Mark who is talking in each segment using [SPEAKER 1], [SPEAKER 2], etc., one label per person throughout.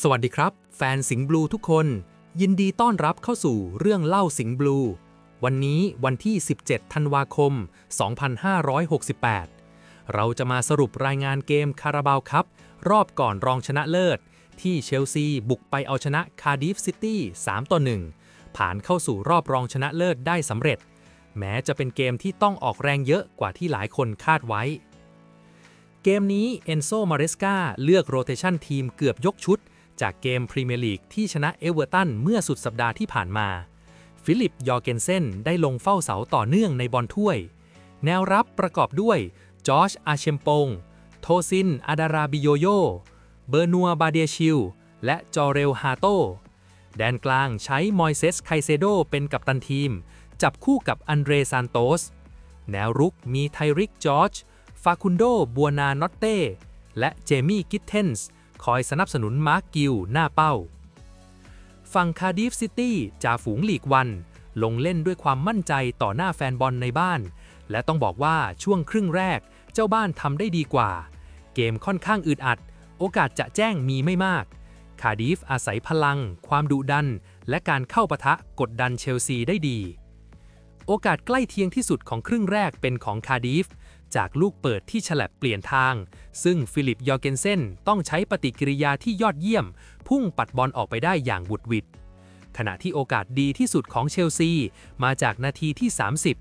[SPEAKER 1] สวัสดีครับ แฟนสิงห์บลูทุกคน ยินดีต้อนรับเข้าสู่เรื่องเล่าสิงห์บลู วันนี้วันที่ 17 ธันวาคม 2568 เราจะมาสรุปรายงานเกมคาราบาวครับ รอบก่อนรองชนะเลิศ ที่เชลซีบุกไปเอาชนะคาร์ดิฟซิตี้ 3 ต่อ 1 ผ่านเข้าสู่รอบรองชนะเลิศได้สำเร็จ แม้จะเป็นเกมที่ต้องออกแรงเยอะกว่าที่หลายคนคาดไว้ เกมนี้เอนโซมาเรสกาเลือกโรเตชันทีมเกือบยกชุด จากเกมพรีเมียร์ลีกที่ชนะเอเวอร์ตันเมื่อสุดสัปดาห์ที่ผ่านมา ฟิลิปยอร์เกนเซนได้ลงเฝ้าเสาต่อเนื่องในบอลถ้วย แนวรับประกอบด้วยจอร์จอาเชมปง โทซิน อาดาราบิโยโย เบอร์นัว บาเดียชิล และจอเรล ฮาโต แดนกลางใช้มอยเซส ไคเซโด เป็นกัปตันทีม จับคู่กับอันเดรซานโตส แนวรุกมีไทริก จอร์จ ฟาคุนโด บัวนานอตเต้ และเจมี่ กิทเทนส์ คอยสนับสนุนมาร์กกิลหน้าเป้า ฝั่งคาร์ดิฟซิตี้จ่าฝูงลีกวัน ลงเล่นด้วยความมั่นใจต่อหน้าแฟนบอลในบ้าน และต้องบอกว่าช่วงครึ่งแรกเจ้าบ้านทำได้ดีกว่า เกมค่อนข้างอึดอัด โอกาสจะแจ้งมีไม่มาก คาร์ดิฟอาศัยพลัง ความดุดัน และการเข้าปะทะกดดันเชลซีได้ดี โอกาสใกล้เทียงที่สุดของครึ่งแรกเป็นของคาร์ดิฟ จากลูกเปิดที่ฉลับเปลี่ยนทาง ซึ่งฟิลิปยอร์เกนเซนต้องใช้ปฏิกิริยาที่ยอดเยี่ยม พุ่งปัดบอลออกไปได้อย่างบุดวิดขณะที่โอกาสดีที่สุดของเชลซี มาจากนาทีที่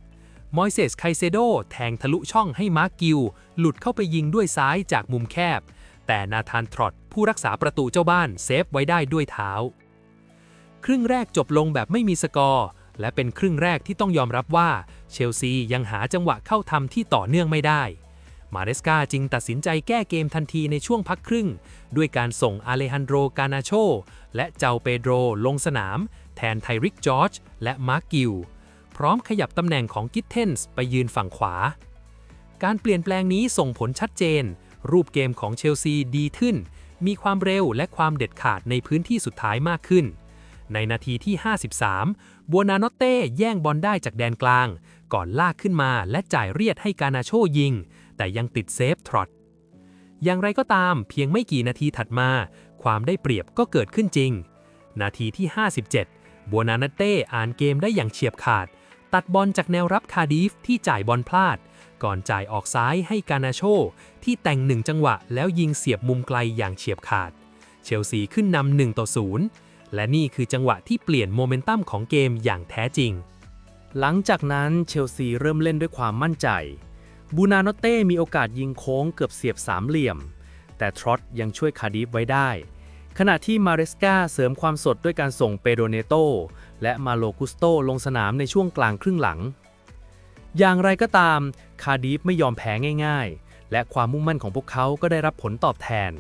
[SPEAKER 1] 30 มอยเซสไคเซโดแทงทะลุช่องให้มาร์กกิล หลุดเข้าไปยิงด้วยซ้ายจากมุมแคบ แต่นาธานทรอตผู้รักษาประตูเจ้าบ้านเซฟไว้ได้ด้วยเท้า ครึ่งแรกจบลงแบบไม่มีสกอร์ และเป็นครึ่งแรกที่ต้องยอมรับว่าเชลซียังหาจังหวะเข้าทำที่ต่อเนื่องไม่ได้ มาเรสกาจึงตัดสินใจแก้เกมทันทีในช่วงพักครึ่ง ด้วยการส่งอาเลฮันโดรกานาโช และเจ้าเปโดรลงสนาม แทนไทริกจอร์จและมาร์กิลพร้อมขยับตำแหน่งของกิทเทนส์ไปยืนฝั่งขวา การเปลี่ยนแปลงนี้ส่งผลชัดเจน รูปเกมของเชลซีดีขึ้น มีความเร็วและความเด็ดขาดในพื้นที่สุดท้ายมากขึ้น ในนาทีที่ 53 บัวนานอตเต้แย่งบอลได้จากแดนกลาง ก่อนลากขึ้นมาและจ่ายเรียดให้กานาโชยิง แต่ยังติดเซฟทรอตอย่างไรก็ตามเพียงไม่กี่นาทีถัดมา ความได้เปรียบก็เกิดขึ้นจริง นาทีที่ 57 บัวนานาเต้อ่านเกมได้อย่างเฉียบขาด ตัดบอลจากแนวรับคาดิฟที่จ่ายบอลพลาด ก่อนจ่ายออกซ้ายให้กานาโช ที่แต่งหนึ่งจังหวะแล้วยิงเสียบมุมไกลอย่างเฉียบขาด เชลซีขึ้นนำ1ต่อ0 และนี่คือจังหวะที่เปลี่ยนโมเมนตัมของเกมอย่างแท้จริง หลังจากนั้นเชลซีเริ่มเล่นด้วยความมั่นใจ บูนาโนเต้มีโอกาสยิงโค้งเกือบเสียบสามเหลี่ยม แต่ทรอตยังช่วยคาดิฟไว้ได้ ขณะที่มาเรสกาเสริมความสดด้วยการส่งเปโดเนโตและมาโลกุสโตลงสนามในช่วงกลางครึ่งหลัง อย่างไรก็ตามคาดิฟไม่ยอมแพ้ง่าย ๆ และความมุ่งมั่นของพวกเขาก็ได้รับผลตอบแทน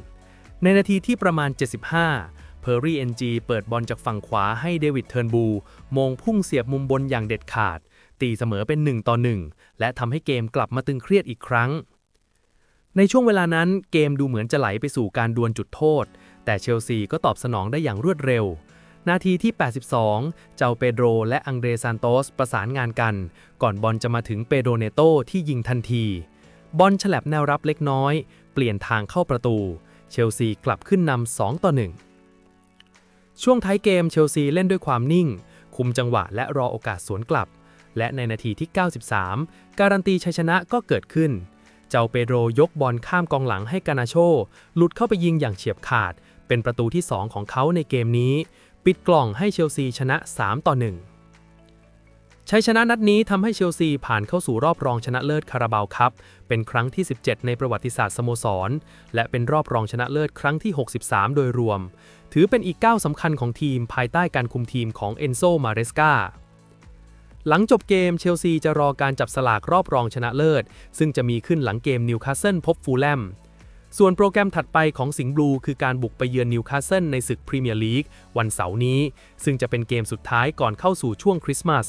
[SPEAKER 1] ในนาทีที่ประมาณ 75 เพอร์รี่เอ็นจีเปิดบอลจากฝั่งขวาให้เดวิดเทิร์นบูมงพุ่งเสียบมุมบนอย่างเด็ดขาด ตีเสมอเป็น 1 ต่อ 1 และทำให้เกมกลับมาตึงเครียดอีกครั้ง ในช่วงเวลานั้นเกมดูเหมือนจะไหลไปสู่การดวลจุดโทษ แต่เชลซีก็ตอบสนองได้อย่างรวดเร็ว นาทีที่ 82 เจ้าเปโดรและอังเดรซานโตสประสานงานกัน ก่อนบอลจะมาถึงเปโดเนโตที่ยิงทันที บอลฉลับแนวรับเล็กน้อย เปลี่ยนทางเข้าประตู เชลซีกลับขึ้นนำ2ต่อ1 ช่วงท้ายเกมเชลซีเล่นด้วยความนิ่ง คุมจังหวะและรอโอกาสสวนกลับ และในนาทีที่ 93 การันตีชัยชนะก็เกิดขึ้น เจ้าเปโดรยกบอลข้ามกองหลังให้กานาโช หลุดเข้าไปยิงอย่างเฉียบขาด เป็นประตูที่ 2 ของเขาในเกมนี้ ปิดกล่องให้เชลซีชนะ 3 ต่อ 1 ชัยชนะนัดนี้ทำให้เชลซีผ่านเข้าสู่รอบรองชนะเลิศคาราบาวคัพเป็นครั้งที่ 17 ในประวัติศาสตร์สโมสร และเป็นรอบรองชนะเลิศครั้งที่ 63 โดยรวม ถือเป็นอีกก้าวสำคัญของทีมภายใต้การคุมทีมของเอนโซ มาเรสกาหลังจบเกมเชลซีจะรอการจับสลากรอบรองชนะเลิศ ซึ่งจะมีขึ้นหลังเกมนิวคาสเซิลพบฟูลแลมส่วนโปรแกรมถัดไปของสิงห์บลูคือการบุกไปเยือนนิวคาสเซิลในศึกพรีเมียร์ลีกวันเสาร์นี้ ซึ่งจะเป็นเกมสุดท้ายก่อนเข้าสู่ช่วงคริสต์มาส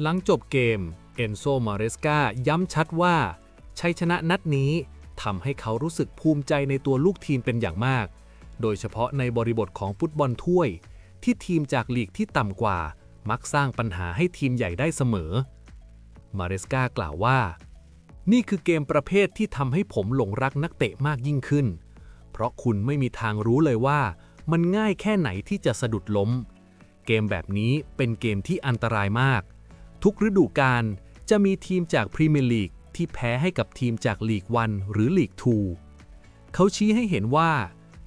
[SPEAKER 1] หลังจบเกม เอนโซมาเรสกาย้ำชัดว่า ชัยชนะนัดนี้ทำให้เขารู้สึกภูมิใจในตัวลูกทีมเป็นอย่างมาก โดยเฉพาะในบริบทของฟุตบอลถ้วย ที่ทีมจากลีกที่ต่ำกว่า มักสร้างปัญหาให้ทีมใหญ่ได้เสมอ มาเรสกากล่าวว่า นี่คือเกมประเภทที่ทำให้ผมหลงรักนักเตะมากยิ่งขึ้น เพราะคุณไม่มีทางรู้เลยว่า มันง่ายแค่ไหนที่จะสะดุดล้ม เกมแบบนี้เป็นเกมที่อันตรายมาก ทุกฤดูกาลจะมีทีมจากพรีเมียร์ลีกที่แพ้ให้กับทีมจากลีกวันหรือลีกทูเขาชี้ให้เห็นว่า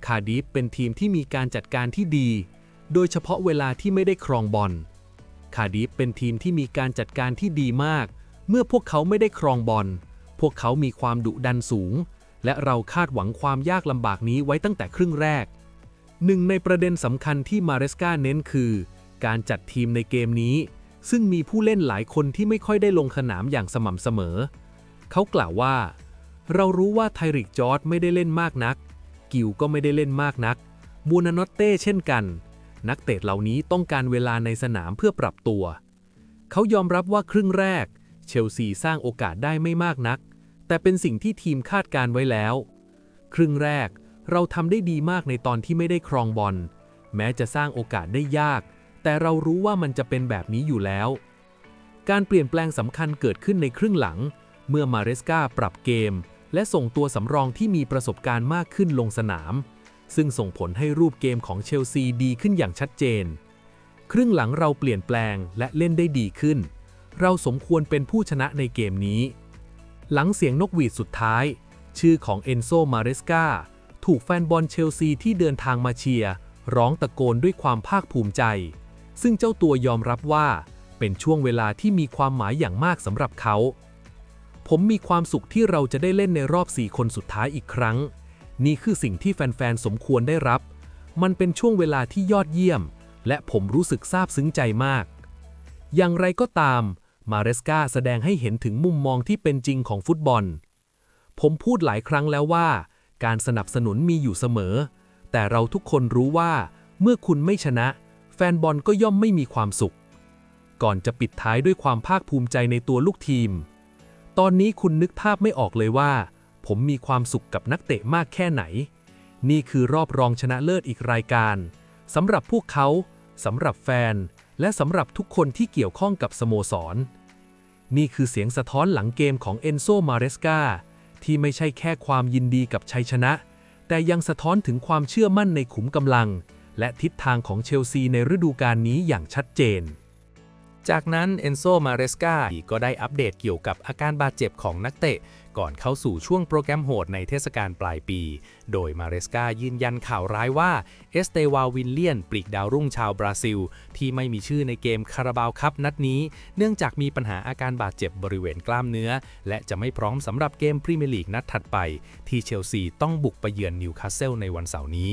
[SPEAKER 1] คาร์ดิฟเป็นทีมที่มีการจัดการที่ดี โดยเฉพาะเวลาที่ไม่ได้ครองบอลคาร์ดิฟเป็นทีมที่มีการจัดการที่ดีมาก เมื่อพวกเขาไม่ได้ครองบอลพวกเขามีความดุดันสูง และเราคาดหวังความยากลำบากนี้ไว้ตั้งแต่ครึ่งแรกหนึ่งในประเด็นสำคัญที่มาเรสกาเน้นคือ การจัดทีมในเกมนี้ ซึ่งมีผู้เล่นหลายคนที่ไม่ค่อยได้ลงสนามอย่างสม่ำเสมอ เขากล่าวว่า เรารู้ว่าไทริกจอร์ดไม่ได้เล่นมากนัก กิวก็ไม่ได้เล่นมากนัก บูนานอตเต้เช่นกัน นักเตะเหล่านี้ต้องการเวลาในสนามเพื่อปรับตัว เขายอมรับว่าครึ่งแรก เชลซีสร้างโอกาสได้ไม่มากนัก แต่เป็นสิ่งที่ทีมคาดการไว้แล้ว ครึ่งแรกเราทำได้ดีมากในตอนที่ไม่ได้ครองบอลแม้จะสร้างโอกาสได้ยาก แต่เรารู้ว่ามันจะเป็นแบบนี้อยู่แล้ว การเปลี่ยนแปลงสำคัญเกิดขึ้นในครึ่งหลัง เมื่อมาเรสกาปรับเกม และส่งตัวสำรองที่มีประสบการณ์มากขึ้นลงสนาม ซึ่งส่งผลให้รูปเกมของเชลซีดีขึ้นอย่างชัดเจน ครึ่งหลังเราเปลี่ยนแปลงและเล่นได้ดีขึ้น เราสมควรเป็นผู้ชนะในเกมนี้ หลังเสียงนกหวีดสุดท้าย ชื่อของเอนโซมาเรสกาถูกแฟนบอลเชลซีที่เดินทางมาเชียร์ร้องตะโกนด้วยความภาคภูมิใจ ซึ่งเจ้าตัวยอมรับว่า เป็นช่วงเวลาที่มีความหมายอย่างมากสำหรับเขา ผมมีความสุขที่เราจะได้เล่นในรอบ 4 คนสุดท้ายอีกครั้ง นี่คือสิ่งที่แฟนๆ สมควรได้รับ มันเป็นช่วงเวลาที่ยอดเยี่ยม และผมรู้สึกซาบซึ้งใจมาก อย่างไรก็ตาม มาเรสกาแสดงให้เห็นถึงมุมมองที่เป็นจริงของฟุตบอล ผมพูดหลายครั้งแล้วว่า การสนับสนุนมีอยู่เสมอ แต่เราทุกคนรู้ว่า เมื่อคุณไม่ชนะ แฟนบอลก็ย่อมไม่มีความสุข ก่อนจะปิดท้ายด้วยความภาคภูมิใจในตัวลูกทีม ตอนนี้คุณนึกภาพไม่ออกเลยว่า ผมมีความสุขกับนักเตะมากแค่ไหน นี่คือรอบรองชนะเลิศอีกรายการสำหรับพวกเขาสำหรับแฟน และสำหรับทุกคนที่เกี่ยวข้องกับสโมสร นี่คือเสียงสะท้อนหลังเกมของเอนโซมาเรสกาที่ไม่ใช่แค่ความยินดีกับชัยชนะ แต่ยังสะท้อนถึงความเชื่อมั่นในขุมกำลัง และทิศทางของเชลซีในฤดูกาลนี้อย่างชัดเจน จากนั้นเอนโซมาเรสกาก็ได้อัปเดตเกี่ยวกับอาการบาดเจ็บของนักเตะ ก่อนเข้าสู่ช่วงโปรแกรมโหดในเทศกาลปลายปี โดยมาเรสกายืนยันข่าวร้ายว่าเอสเตวาวินเลียนปลีกดาวรุ่งชาวบราซิล ที่ไม่มีชื่อในเกมคาราบาวคัพนัดนี้ เนื่องจากมีปัญหาอาการบาดเจ็บบริเวณกล้ามเนื้อ และจะไม่พร้อมสำหรับเกมพรีเมียร์ลีกนัดถัดไป ที่เชลซีต้องบุกไปเยือนนิวคาสเซิลในวันเสาร์นี้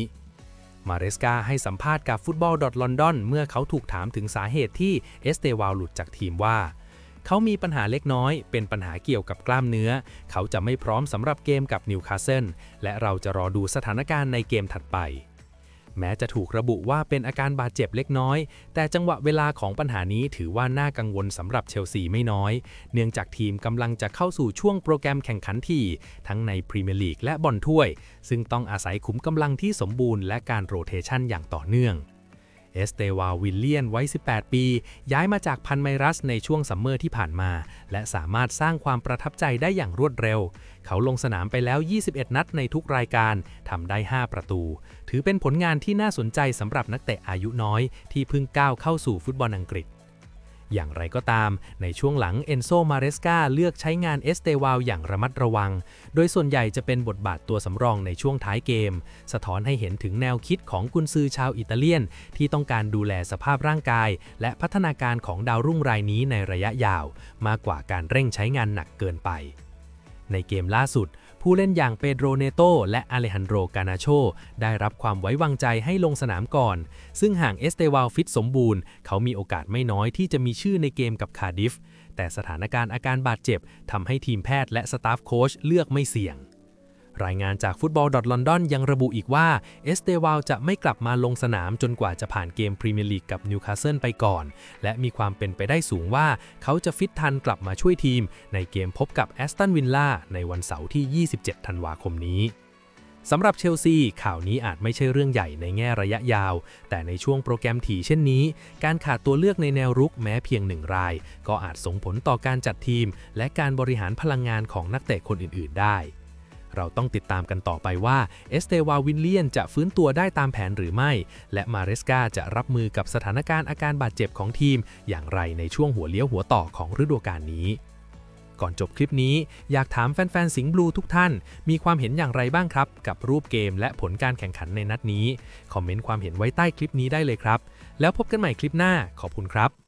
[SPEAKER 1] มาเรสกาให้สัมภาษณ์กับฟุตบอลดอทลอนดอนเมื่อเขาถูกถามถึงสาเหตุที่เอสเตวาลหลุดจากทีมว่า เขามีปัญหาเล็กน้อย เป็นปัญหาเกี่ยวกับกล้ามเนื้อ เขาจะไม่พร้อมสำหรับเกมกับนิวคาสเซิลและเราจะรอดูสถานการณ์ในเกมถัดไป แม้จะถูกระบุว่าเป็นอาการบาดเจ็บเล็กน้อย แต่จังหวะเวลาของปัญหานี้ถือว่าน่ากังวลสำหรับเชลซีไม่น้อย เนื่องจากทีมกำลังจะเข้าสู่ช่วงโปรแกรมแข่งขันที่ทั้งในพรีเมียร์ลีกและบอลถ้วย ซึ่งต้องอาศัยขุมกำลังที่สมบูรณ์และการโรเทชันอย่างต่อเนื่อง เอสเตวาวิลเลียนวัย18 ปี ย้ายมาจากพันไมรัสในช่วงซัมเมอร์ที่ผ่านมา และสามารถสร้างความประทับใจได้อย่างรวดเร็ว เขาลงสนามไปแล้ว 21 นัดในทุกรายการทำได้ 5 ประตู ถือเป็นผลงานที่น่าสนใจสำหรับนักเตะอายุน้อย ที่เพิ่งก้าวเข้าสู่ฟุตบอลอังกฤษ อย่างไรก็ตาม ในช่วงหลังเอนโซมาเรสกาเลือกใช้งานเอสเตวาลอย่างระมัดระวัง โดยส่วนใหญ่จะเป็นบทบาทตัวสำรองในช่วงท้ายเกม สะท้อนให้เห็นถึงแนวคิดของกุนซือชาวอิตาเลียน ที่ต้องการดูแลสภาพร่างกาย และพัฒนาการของดาวรุ่งรายนี้ในระยะยาว มากกว่าการเร่งใช้งานหนักเกินไปในเกมล่าสุด ผู้เล่นอย่างเปโดรเนโตและอเลฮันโดรกานาโชได้รับความไว้วางใจให้ลงสนามก่อน ซึ่งห่างเอสเตวาลฟิตสมบูรณ์ เขามีโอกาสไม่น้อยที่จะมีชื่อในเกมกับคาดิฟ แต่สถานการณ์อาการบาดเจ็บทำให้ทีมแพทย์และสตาฟโค้ชเลือกไม่เสี่ยง รายงานจากฟุตบอลลอนดอนยังระบุอีกว่า เอสเตวาลจะไม่กลับมาลงสนามจนกว่าจะผ่านเกมพรีเมียร์ลีกกับนิวคาสเซิลไปก่อน และมีความเป็นไปได้สูงว่า เขาจะฟิตทันกลับมาช่วยทีม ในเกมพบกับแอสตันวิลล่าในวันเสาร์ที่ 27 ธันวาคมนี้สำหรับเชลซี ข่าวนี้อาจไม่ใช่เรื่องใหญ่ในแง่ระยะยาว แต่ในช่วงโปรแกรมถี่เช่นนี้ การขาดตัวเลือกในแนวรุกแม้เพียงหนึ่งราย ก็อาจส่งผลต่อการจัดทีม และการบริหารพลังงานของนักเตะคนอื่น ๆ ได้ เราต้องติดตามกันต่อไปว่าเอสเตวาวินเลียนจะฟื้นตัวได้ตามแผนหรือไม่ และมาเรสกาจะรับมือกับสถานการณ์อาการบาดเจ็บของทีม อย่างไรในช่วงหัวเลี้ยวหัวต่อของฤดูกาลนี้ก่อนจบคลิปนี้อยากถามแฟนๆ สิงห์บลูทุกท่าน มีความเห็นอย่างไรบ้างครับ กับรูปเกมและผลการแข่งขันในนัดนี้ คอมเมนต์ความเห็นไว้ใต้คลิปนี้ได้เลยครับ แล้วพบกันใหม่คลิปหน้าขอบคุณครับ